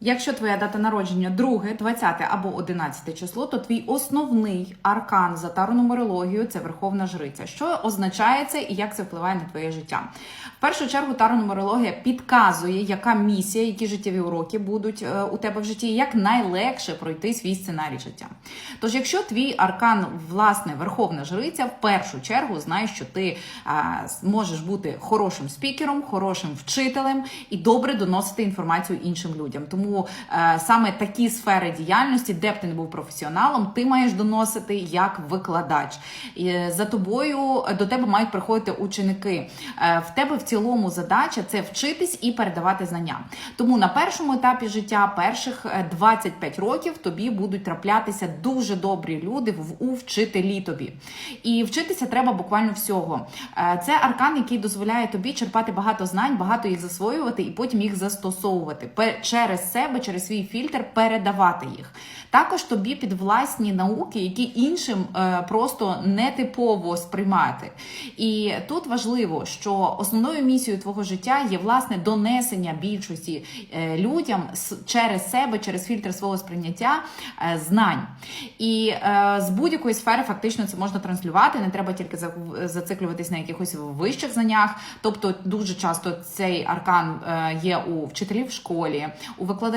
Якщо твоя дата народження 2, 20 або 11 число, то твій основний аркан за таронумерологією це Верховна Жриця. Що означає це і як це впливає на твоє життя? В першу чергу таронумерологія підказує, яка місія, які життєві уроки будуть е, у тебе в житті, і як найлегше пройти свій сценарій життя. Тож, якщо твій аркан, власне, Верховна Жриця, в першу чергу знай, що ти е, можеш бути хорошим спікером, хорошим вчителем і добре доносити інформацію іншим людям. Тому е, саме такі сфери діяльності, де б ти не був професіоналом, ти маєш доносити як викладач. Е, за тобою е, до тебе мають приходити ученики. Е, в тебе в цілому задача це вчитись і передавати знання. Тому на першому етапі життя, перших е, 25 років, тобі будуть траплятися дуже добрі люди в вчителі тобі. І вчитися треба буквально всього. Е, Це аркан, який дозволяє тобі черпати багато знань, багато їх засвоювати і потім їх застосовувати через себе, через свій фільтр передавати їх. Також тобі підвласні науки, які іншим е, просто нетипово сприймати. І тут важливо, що основною місією твого життя є власне донесення більшості е, людям через себе, через фільтр свого сприйняття е, знань. І з будь-якої сфери фактично це можна транслювати. Не треба тільки зациклюватись на якихось вищих знаннях. Тобто, дуже часто цей аркан є у вчителів в школі, у викладачів,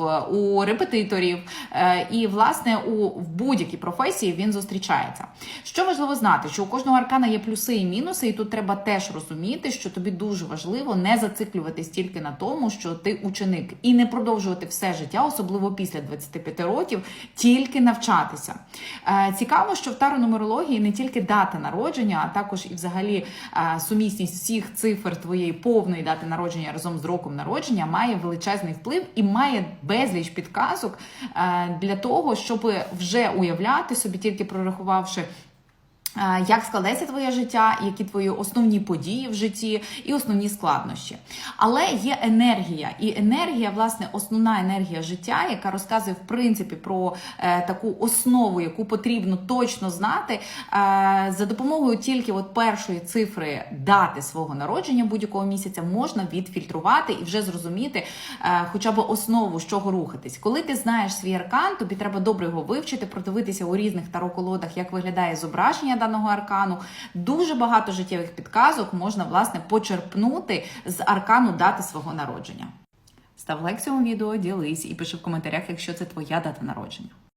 е, у репетиторів. Е, І, власне, у будь-якій професії він зустрічається. Що важливо знати, що у кожного аркана є плюси і мінуси, і тут треба теж розуміти, що тобі дуже важливо не зациклюватись тільки на тому, що ти ученик, і не продовжувати все життя, особливо після 25 років, тільки навчатися. Е, Цікаво, що в таронумерології не тільки дата народження, а також і взагалі сумісність всіх цифр твоєї повної дати народження разом з роком народження має величезний вплив і має безліч підказок е, для того, щоб вже уявляти собі, тільки прорахувавши. Е, Як складеться твоє життя, які твої основні події в житті і основні складнощі. Але є енергія, і енергія, власне, основна енергія життя, яка розказує в принципі про е, таку основу, яку потрібно точно знати, е, за допомогою тільки от першої цифри дати свого народження будь-якого місяця можна відфільтрувати і вже зрозуміти е, хоча б основу, з чого рухатись. Коли ти знаєш свій аркан, тобі треба добре його вивчити, продивитися у різних таро-колодах, як виглядає зображення даного аркану. Дуже багато життєвих підказок можна власне почерпнути з аркану дати свого народження. Став лайк цьому відео, ділись і пиши в коментарях, якщо це твоя дата народження.